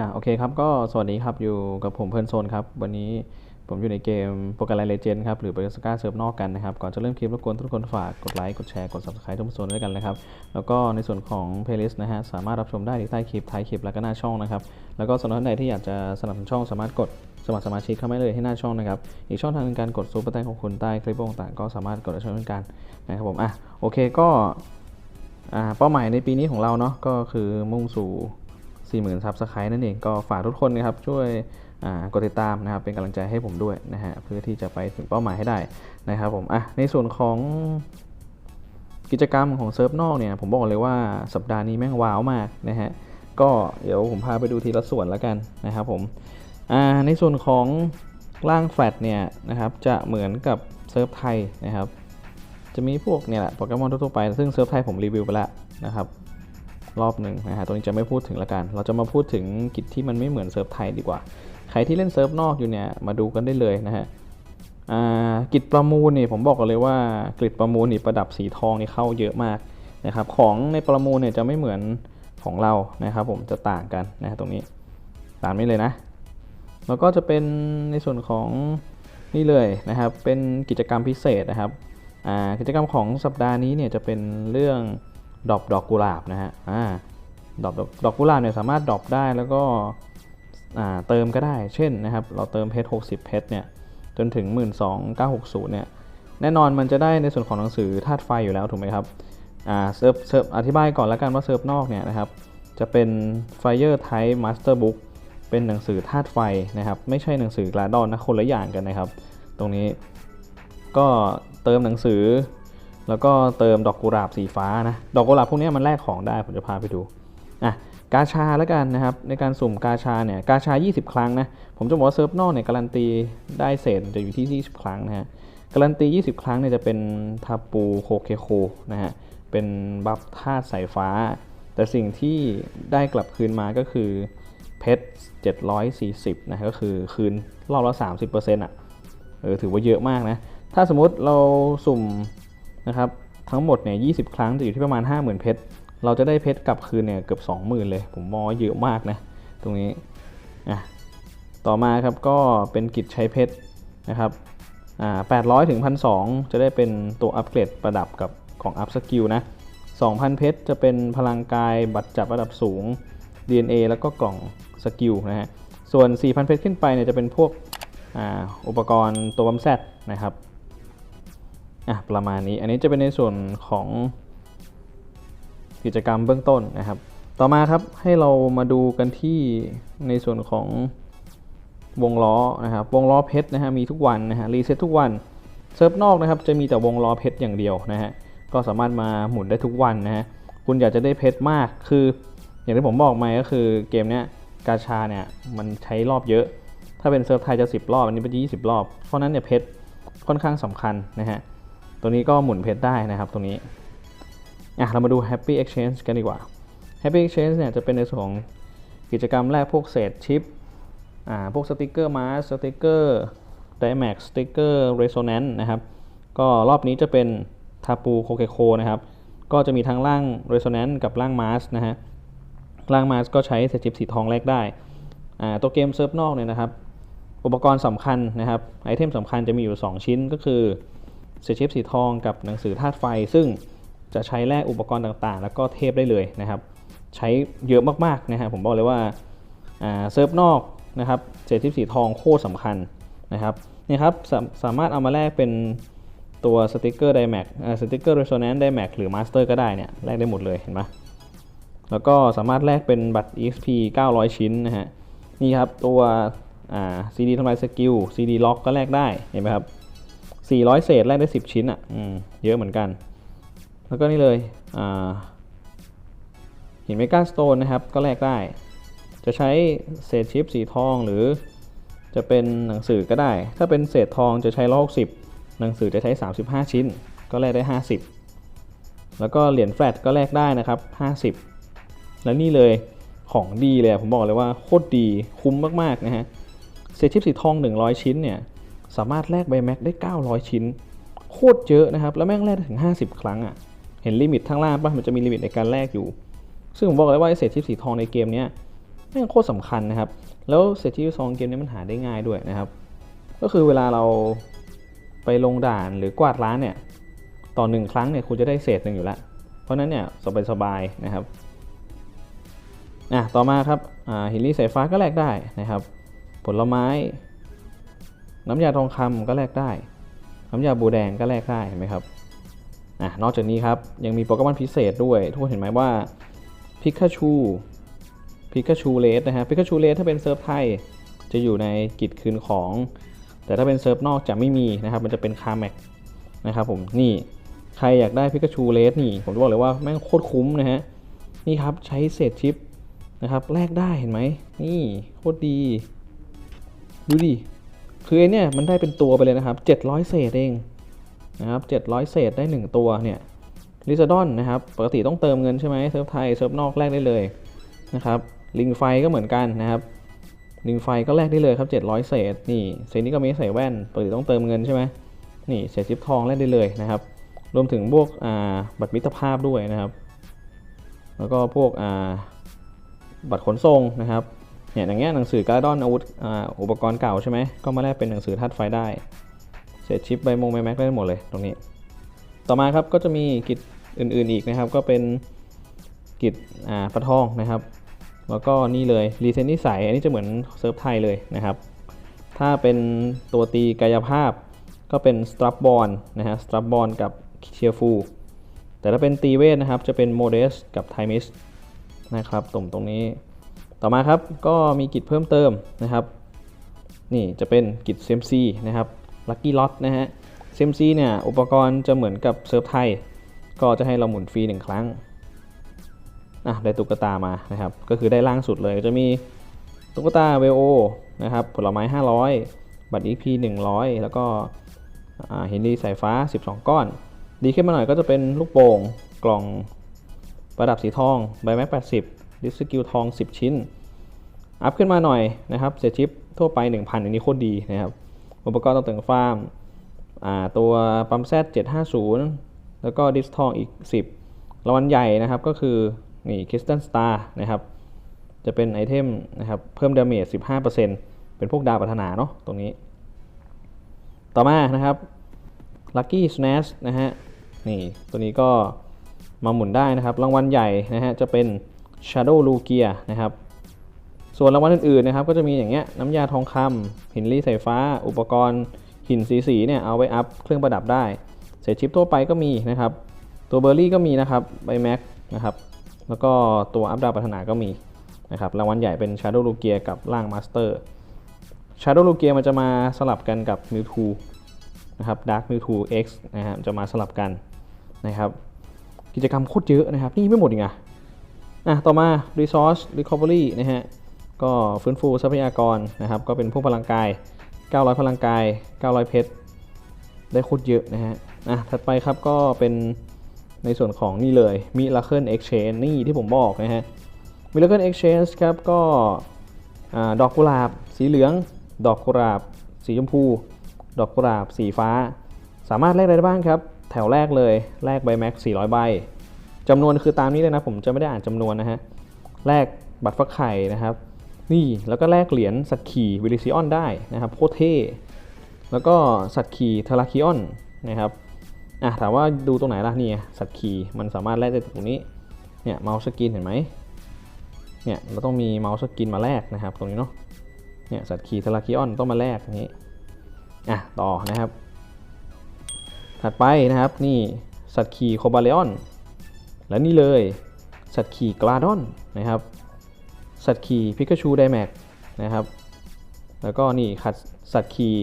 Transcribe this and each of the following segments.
อ่าโอเคครับก็สวัสดีครับอยู่กับผมเพื่อนโซนครับ วันนี้ผมอยู่ในเกมโปรแกรมไลเลเจนครับ หรือเบอร์สกาเซิร์ฟนอกกันนะครับ ก่อนจะเริ่มคลิปรบกวนทุกคนฝากกดไลค์ กดแชร์ กด subscribe ทุกโซนด้วยกันนะครับ แล้วก็ในส่วนของ playlist นะฮะ สามารถรับชมได้ที่ใต้คลิป ท้ายคลิป แล้วก็หน้าช่องนะครับ แล้วก็สำหรับท่านใดที่อยากจะสนับสนุนช่องสามารถกดสมัครสมาชิกเข้ามาเลยที่หน้าช่องนะครับ อีกช่องทางนึงการกดซูเปอร์แตงของคุณใต้คลิปต่างๆก็สามารถกดได้เช่นกันนะครับผมอะโอเคก็อ่าเป้าหมายในปีนี้ของเราเนาะก็คือมุ่งสู่ 40,000ซับสไครต์นั่นเองก็ฝากทุกคนนะครับช่วยกดติดตามนะครับเป็นกำลังใจให้ผมด้วยนะฮะเพื่อที่จะไปถึงเป้าหมายให้ได้นะครับผมอะในส่วนของกิจกรรมของเซิร์ฟนอกเนี่ยผมบอกเลยว่าสัปดาห์นี้แม่งว้าวมากนะฮะก็เดี๋ยวผมพาไปดูทีละส่วนแล้วกันนะครับผมอ่าในส่วนของร่างแฟลตเนี่ยนะครับจะเหมือนกับเซิร์ฟไทยนะครับจะมีพวกเนี่ยแหละโปเกมอนทั่วๆไป ซึ่งเซิร์ฟไทยผมรีวิวไปแล้วนะครับ รอบหนึ่งนะฮะตัวนี้จะไม่พูดถึงละกัน เราจะมาพูดถึงกิจที่มันไม่เหมือนเซิร์ฟไทยดีกว่า ใครที่เล่นเซิร์ฟนอกอยู่เนี่ยมาดูกันได้เลยนะฮะอ่ากิจประมูลนี่ผมบอกกันเลยว่ากริดประมูลนี่ประดับสีทองนี่เข้าเยอะมากนะครับของในประมูลเนี่ยจะไม่เหมือนของเรานะครับผมจะต่างกันนะฮะตรงนี้ตามนี้เลยนะแล้วก็จะเป็นในส่วนของนี่เลยนะครับเป็นกิจกรรมพิเศษนะครับอ่ากิจกรรมของสัปดาห์นี้เนี่ยจะเป็นเรื่อง ดอกดอกกุหลาบนะฮะอ่าดอกดอกดอกกุหลาบเนี่ยสามารถดรอปได้แล้วก็อ่าเติมก็ได้ เช่นนะครับ เราเติมเพชร60 เพชรเนี่ย จนถึง 12,960 เนี่ย แน่นอนมันจะได้ในส่วนของหนังสือธาตุไฟอยู่แล้วถูกไหมครับ อ่า เซิร์ฟเซิร์ฟอธิบายก่อนแล้วกันว่าเซิร์ฟนอกเนี่ยนะครับ จะเป็น Fire Type Master Book เป็นหนังสือธาตุไฟนะครับ ไม่ใช่หนังสือกลาดอนนะ คนละอย่างกันนะครับ ตรงนี้ ก็เติมหนังสือ แล้วก็เติมดอกกุหลาบสีฟ้านะ ดอกกุหลาบพวกนี้มันแลกของได้ ผมจะพาไปดูอะกาชาแล้วกันนะครับ ในการสุ่มกาชาเนี่ย กาชา 20 ครั้งนะ ผมจะบอกว่าเซิร์ฟนอกเนี่ยการันตีได้เศษจะอยู่ที่ 20 ครั้งนะฮะ การันตี 20 ครั้งเนี่ยจะเป็นทาปูโคเคโคนะฮะ เป็นบัฟธาตุสายฟ้า แต่สิ่งที่ได้กลับคืนมาก็คือเพชร 740 นะก็คือคืนรอบละ 30%อะ เออถือว่าเยอะมากนะ ถ้าสมมุติเราสุ่ม นะครับทั้งหมดเนี่ย20ครั้งจะอยู่ที่ประมาณ 50,000 เพชร เราจะได้เพชรกลับคืนเนี่ยเกือบ 20,000 เลย ผมมองเยอะมากนะ ตรงนี้อะต่อมาครับก็เป็นกิจใช้เพชรนะครับอ่า800ถึง1,200จะได้เป็นตัวอัปเกรดประดับกับของอัพสกิลนะ2,000 เพชรจะเป็นพลังกายบัตรจับระดับสูง DNA แล้วก็กล่องสกิลนะฮะส่วน 4,000 เพชรขึ้นไปเนี่ยจะเป็นพวกอ่าอุปกรณ์ตัวบัมแซดนะครับ อะประมาณนี้อันนี้จะเป็นในส่วนของกิจกรรมเบื้องต้นนะครับ ต่อมาครับให้เรามาดูกันที่ในส่วนของวงล้อนะครับวงล้อเพชรนะฮะมีทุกวันนะฮะรีเซ็ตทุกวันเซิร์ฟนอกนะครับจะมีแต่วงล้อเพชรอย่างเดียวนะฮะก็สามารถมาหมุนได้ทุกวันนะฮะคุณอยากจะได้เพชรมากคือ อย่างที่ผมบอกมาก็คือเกมเนี้ยกาชาเนี่ยมันใช้รอบเยอะ ถ้าเป็นเซิร์ฟไทยจะ 10 รอบอันนี้เป็น20 รอบ เพราะฉะนั้นเนี่ยเพชรค่อนข้างสำคัญนะฮะ ตัวนี้ก็หมุนเพชรได้นะครับตรงนี้อะเรามาดู Happy Exchange กันดีกว่า Happy Exchange เนี่ยจะเป็นในส่วนของกิจกรรมแรกพวกเศษชิปอ่าพวกสติกเกอร์มาสติกเกอร์ Dimax สติกเกอร์ Resonance นะครับ ก็รอบนี้จะเป็นทาปูโคเคโคนะครับ ก็จะมีทั้งร่าง Resonance กับร่างมาสนะฮะร่างมาสก็ใช้เศษชิปสีทองแลกได้อ่าตัวเกมเซิร์ฟนอกเนี่ยนะครับ อุปกรณ์สำคัญนะครับไอเทมสำคัญจะมีอยู่ 2 ชิ้นก็คือ เศษชิปสีทองกับหนังสือธาตุไฟ ซึ่งจะใช้แลกอุปกรณ์ต่างๆ แล้วก็เทพได้เลยนะครับ ใช้เยอะมากๆนะฮะผมบอกเลยว่าเซิร์ฟนอกนะครับเศษชิปสีทองโคตรสำคัญนะครับนี่ครับสาสามารถเอามาแลกเป็นตัวสติกเกอร์ไดแม็กสติกเกอร์เรโซแนนซ์ไดแม็กหรือมาสเตอร์ก็ได้เนี่ยแลกได้หมดเลยเห็นไหมแล้วก็สามารถแลกเป็นบัตร EXP 900 ชิ้นนะฮะนี่ครับตัวอ่า CD ทำลายสกิล CD ล็อกก็แลกได้เห็นไหมครับ 400 เศษแลกได้ 10 ชิ้นอะอืมเยอะเหมือนกัน แล้วก็นี่เลยอ่าหินเมกาสโตนนะครับ ก็แลกได้ จะใช้เศษชิปสีทองหรือจะเป็นหนังสือก็ได้ ถ้าเป็นเศษทองจะใช้ร้อยสิบหนังสือจะใช้ 35 ชิ้น ก็แลกได้ 50 แล้วก็เหรียญแฟลตก็แลกได้นะครับ 50 แล้วนี่เลยของดีเลยผมบอกเลยว่าโคตรดีคุ้มมากๆนะฮะเศษชิปสีทอง 100 ชิ้นเนี่ย สามารถแลกใบแม็กได้ 900 ชิ้น โคตรเยอะนะครับ แล้วแม่งแลกได้ถึง 50 ครั้งอะ่ะ เห็นลิมิตข้างล่างป่ะ มันจะมีลิมิตในการแลกอยู่ ซึ่งผมบอกเลยว่าเศษชิปสีทองในเกมนี้แม่งโคตรสำคัญนะครับ แล้วเศษที่ซองเกมนี้มันหาได้ง่ายด้วยนะครับ ก็คือเวลาเราไปลงด่านหรือกวาดร้านเนี่ย ต่อหนึ่งครั้งเนี่ยคุณจะได้เศษหนึ่งอยู่แล้ว เพราะนั้นเนี่ยสบายๆนะครับอะต่อมาครับอ่าหินลี่สายฟ้าก็แลกได้นะครับ ผลไม้ น้ำยาทองคำก็แลกได้ น้ำยาบูแดงก็แลกได้เห็นไหมครับอะนอกจากนี้ครับ ยังมีโปเกมอนพิเศษด้วย ทุกคนเห็นไหมว่าพิกาชูพิกาชูเลสนะฮะพิกาชูเลสถ้าเป็นเซิร์ฟไทยจะอยู่ในกิจคืนของ แต่ถ้าเป็นเซิร์ฟนอกจะไม่มีนะครับมันจะเป็นคาแม็กนะครับผมนี่ใครอยากได้พิกาชูเลสนี่ผมจะบอกเลยว่าแม่งโคตรคุ้มนะฮะนี่ครับใช้เศษชิปนะครับแลกได้เห็นไหมนี่โคตรดี ดูดิ คือเนี่ยมันได้เป็นตัวไปเลยนะครับ 700 เศษเองนะครับ700 เศษได้ 1 ตัวเนี่ยลิซาดอนนะครับปกติต้องเติมเงินใช่ไหมเซิร์ฟไทยเซิร์ฟนอกแลกได้เลยนะครับลิงไฟก็เหมือนกันนะครับลิงไฟก็แลกได้เลยครับ 700 เศษนี่เซนนี้ก็มีใส่แว่นปกติต้องเติมเงินใช่ไหมนี่เศษชิปทองแลกได้เลยนะครับรวมถึงพวกอ่าบัตรมิตรภาพด้วยนะครับ แล้วก็พวกอ่าบัตรขนส่งนะครับ เนี่ยอย่างเงี้ยหนังสือการ์ดอนอาวุธอ่าอุปกรณ์เก่าใช่ไหมก็มาแลกเป็นหนังสือธาตุไฟได้เศษชิปใบมงใบแม็กได้หมดเลยตรงนี้ ต่อมาครับก็จะมีกิจอื่นๆอีกนะครับ ก็เป็นกิจอ่าประทองนะครับ แล้วก็นี่เลยรีเซนนิสัยอันนี้จะเหมือนเซิร์ฟไทยเลยนะครับ ถ้าเป็นตัวตีกายภาพก็เป็นสตรั b บอลนะฮะสตรั b บอลกับเชียร์ฟูแต่ถ้าเป็นตีเวทนะครับจะเป็นโมเดสกับไทมิสนะครับตรงตรงนี้ ต่อมาครับก็มีกิจเพิ่มเติมนะครับ นี่จะเป็นกิจ CMC นะครับ Lucky Lot นะฮะ CMC เนี่ยอุปกรณ์จะเหมือนกับเซิร์ฟไทย ก็จะให้เราหมุนฟรีหนึ่งครั้งอะได้ตุ๊กตามานะครับ ก็คือได้ล่างสุดเลยจะมีตุ๊กตาเวโอนะครับผลไม้ 500 บัตร EP 100 แล้วก็หินดีสายฟ้า 12 ก้อน ดีขึ้นมาหน่อยก็จะเป็นลูกโป่งกล่องประดับสีทอง ใบแม็ก80 ดิสกิลทอง 10 ชิ้น อัพขึ้นมาหน่อยนะครับเสียชิปทั่วไป 1,000 อันนี้โคตรดีนะครับอุปกรณ์ตกแต่งฟาร์มตัวปั๊มแซด750 แล้วก็ดิสทองอีก 10รางวัลใหญ่นะครับก็คือนี่คริสตันสตาร์นะครับจะเป็นไอเทมนะครับเพิ่มดาเมจ 15%เป็นพวกดาวปรารถนาเนาะตรงนี้ ต่อมานะครับ Lucky Snatch นะฮะนี่ตัวนี้ก็มาหมุนได้นะครับ รางวัลใหญ่นะฮะจะเป็น Shadow l u g i a นะครับ ส่วนรางวัลอื่นๆนะครับ ก็จะมีอย่างเงี้ยน้ำยาทองคำหินลี่สายฟ้า อุปกรณ์หินสีสีๆเนี่ยเอาไว้อัพเครื่องประดับได้ เศษชิปทั่วไปก็มีนะครับ ตัวเบอร์รี่ก็มีนะครับใบแม็กนะครับ แล้วก็ตัวอัพดาวปรารถนาก็มีนะครับรางวัลใหญ่เป็น Shadow l u g i a กับร่าง Master Shadow l u g i a มันจะมาสลับกันกับ Mewtwo นะครับ Dark Mewtwo X นะครับจะมาสลับกันนะครับ กิจกรรมโคตรเยอะนะครับ นี่ไม่หมดอีกอะ อะต่อมา Resource Recovery นะฮะก็ฟื้นฟูทรัพยากรนะครับก็เป็นพวกพลังกาย 900 พลังกาย 900 เพชรได้โคตรเยอะนะฮะอะถัดไปครับก็เป็นในส่วนของนี่เลย Miracle Exchange นี่ที่ผมบอกนะฮะ Miracle Exchange ครับก็ดอกกุหลาบ สีเหลือง ดอกกุหลาบ สีชมพู ดอกกุหลาบ สีฟ้า สามารถแลกอะไรได้บ้างครับ แถวแรกเลย แลกใบแม็ก 400 ใบ จำนวนคือตามนี้เลยนะผมจะไม่ได้อ่านจำนวนนะฮะแลกบัตรฟักไข่นะครับ นี่แล้วก็แลกเหรียญสัตว์ขี่วิลิซิออนได้นะครับโคเท่แล้วก็สัตว์ขี่เทราคิออนนะครับอะถามว่าดูตรงไหนล่ะนี่สัตว์ขี่มันสามารถแลกได้ตรงนี้เนี่ยเมาส์สกินเห็นไหมเนี่ยเราต้องมีเมาส์สกินมาแลกนะครับ ตรงนี้เนาะเนี่ยสัตว์ขี่เทราคิออนต้องมาแลกอย่างนี้อะต่อนะครับ ถัดไปนะครับนี่สัตว์ขี่โคบาเลออน และนี่เลย สัตว์ขี่กลาดอนนะครับ สัตว์ขี่พิกาชูไดแม็กนะครับ แล้วก็นี่ขัดสัตว์ขี่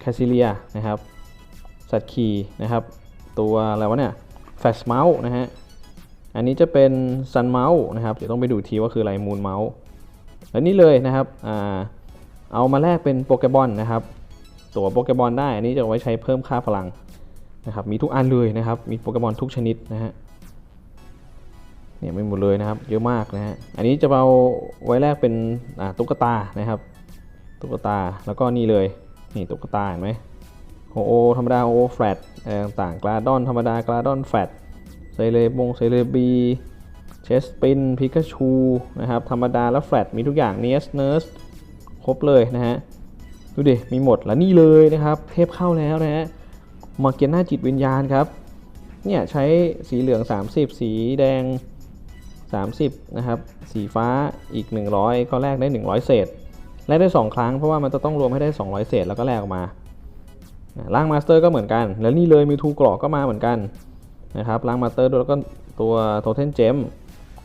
แคสซิเลียนะครับ สัตว์ขี่นะครับ ตัวอะไรวะเนี่ยแฟชเมาส์นะฮะ อันนี้จะเป็นซันเมาส์นะครับ เดี๋ยวต้องไปดูทีว่าคืออะไรมูนเมาส์และนี่เลยนะครับอ่าเอามาแลกเป็นโปเกบอลนะครับ ตัวโปเกบอลได้ อันนี้จะไว้ใช้เพิ่มค่าพลังนะครับ มีทุกอันเลยนะครับ มีโปเกมอนทุกชนิดนะฮะ เนี่ยไม่หมดเลยนะครับ เยอะมากนะฮะอันนี้จะเอาไว้แลกเป็นตุ๊กตานะครับ ตุ๊กตาแล้วก็นี่เลยนี่ตุ๊กตาเห็นไหมโอโอธรรมดาโอแฟลตอะไรต่างๆกราดอนธรรมดากราดอนแฟลตไซเลบงไซเลบีเชสปินพิกาชูนะครับธรรมดาและแฟลตมีทุกอย่างเนสเน r ร์สครบเลยนะฮะดูดิมีหมดแล้วนี่เลยนะครับเทพเข้าแล้วนะฮะมาเกียนหน้าจิตวิญญาณครับเนี่ยใช้สีเหลือง 30 สีแดง 30นะครับสีฟ้าอีก 100 ก็แลกได้ 100 เศษแลกได้ 2 ครั้งเพราะว่ามันจะต้องรวมให้ได้ 200 เศษแล้วก็แลกออกมาล่างมาสเตอร์ก็เหมือนกัน แล้วนี่เลยมีทูกรอกก็มาเหมือนกันนะครับล่างมาสเตอร์ด้วยแล้วก็ตัวโทเทนเจม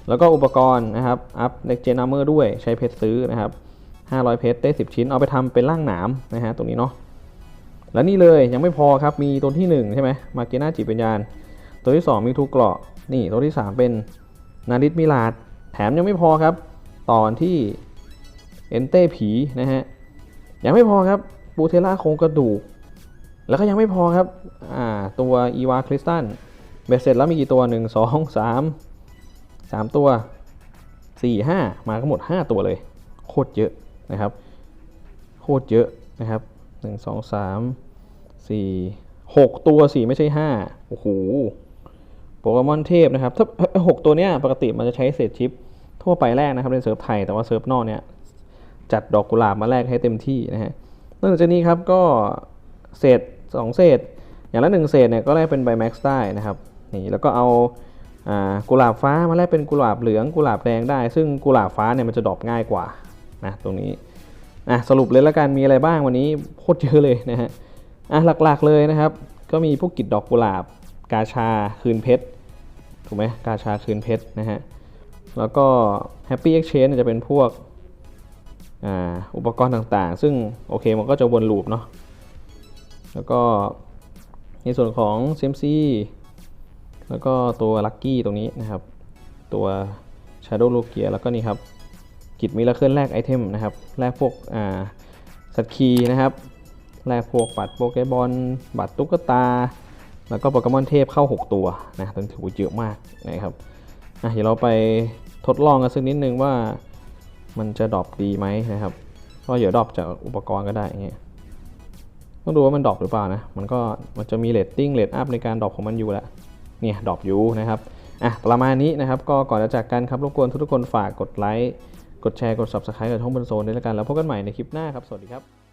แล้วก็อุปกรณ์นะครับอัพเน็กเจนอาร์เมอร์ด้วยใช้เพชรซื้อนะครับ500 เพชรได้ 10 ชิ้นเอาไปทำเป็นร่างหนามนะฮะตรงนี้เนาะแล้วนี่เลยยังไม่พอครับมีตัวที่ 1 ใช่ไหมมาเกน่าจิตวิญญาณ ตัวที่ 2 มีทูเกราะนี่ตัวที่ 3 เป็น นาริสมิลาดแถมยังไม่พอครับ ตอนที่เอนเต้ผีนะฮะยังไม่พอครับปูเทล่าโครงกระดูก แล้วก็ยังไม่พอครับอ่าตัวอีวาคริสตันเบสเสร็จแล้วมีกี่ตัว 1 2 3 3 ตัว 4 5 มาทั้งหมด 5 ตัวเลย โคตรเยอะนะครับ โคตรเยอะนะครับหนึ่งสองสามสี่หกตัวสี่ไม่ใช่ห้าโอ้โห โปเกมอนเทพนะครับถ้าหกตัวเนี้ยปกติมันจะใช้เศษชิป ทั่วไปแรกนะครับในเซิร์ฟไทย แต่ว่าเซิร์ฟนอกเนี่ยจัดดอกกุหลาบมาแรกให้เต็มที่นะฮะนอกจากนี้ครับก็เศษสองเศษ อย่างละหนึ่งเศษเนี่ยก็แลกเป็นใบแม็กซ์ได้นะครับนี่แล้วก็เอากุหลาบฟ้ามาแลกเป็นกุหลาบเหลืองกุหลาบแดงได้ ซึ่งกุหลาบฟ้าเนี่ยมันจะดอปง่ายกว่านะตรงนี้อะสรุปเลยละกันมีอะไรบ้างวันนี้โคตรเยอะเลยนะฮะอะหลักๆเลยนะครับ ก็มีพวกกิจดอกกุหลาบกาชาคืนเพชร ถูกไหมกาชาคืนเพชรนะฮะ แล้วก็ Happy Exchange เนี่ยจะเป็นพวกอ,อุปกรณ์ต่างๆ ซึ่งโอเคมันก็จะวนลูปเนาะ แล้วก็ในส่วนของ CMC แล้วก็ตัว Lucky ตรงนี้นะครับ ตัว Shadow l o g i a แล้วก็นี่ครับกิจมิราเคิลแลกไอเทมนะครับ แลกพวกอ่าสัตว์คีนะครับ แลกพวกบัตรโปเกบอลบัตรตุ๊กตา แล้วก็โปเกมอนเทพเข้า 6 ตัวนะตอนถือว่าเยอะมากนะครับอะเดี๋ยวเราไปทดลองกันสักนิดนึงว่ามันจะดรอปดีไหมนะครับก็เดี๋ยวดรอปจากอุปกรณ์ก็ได้เงี้ยต้องดูว่ามันดรอปหรือเปล่านะ มันก็มันจะมีเรตติ้งเรตอัพในการดรอปของมันอยู่แล้วเนี่ยดรอปอยู่นะครับอะประมาณนี้นะครับ ก็ก่อนจะจากกันครับรบกวนทุกๆคนฝากกดไลค์กดแชร์กด subscribe กับช่องบนโซนด้วยละกันแล้วพบกันใหม่ในคลิปหน้าครับ สวัสดีครับ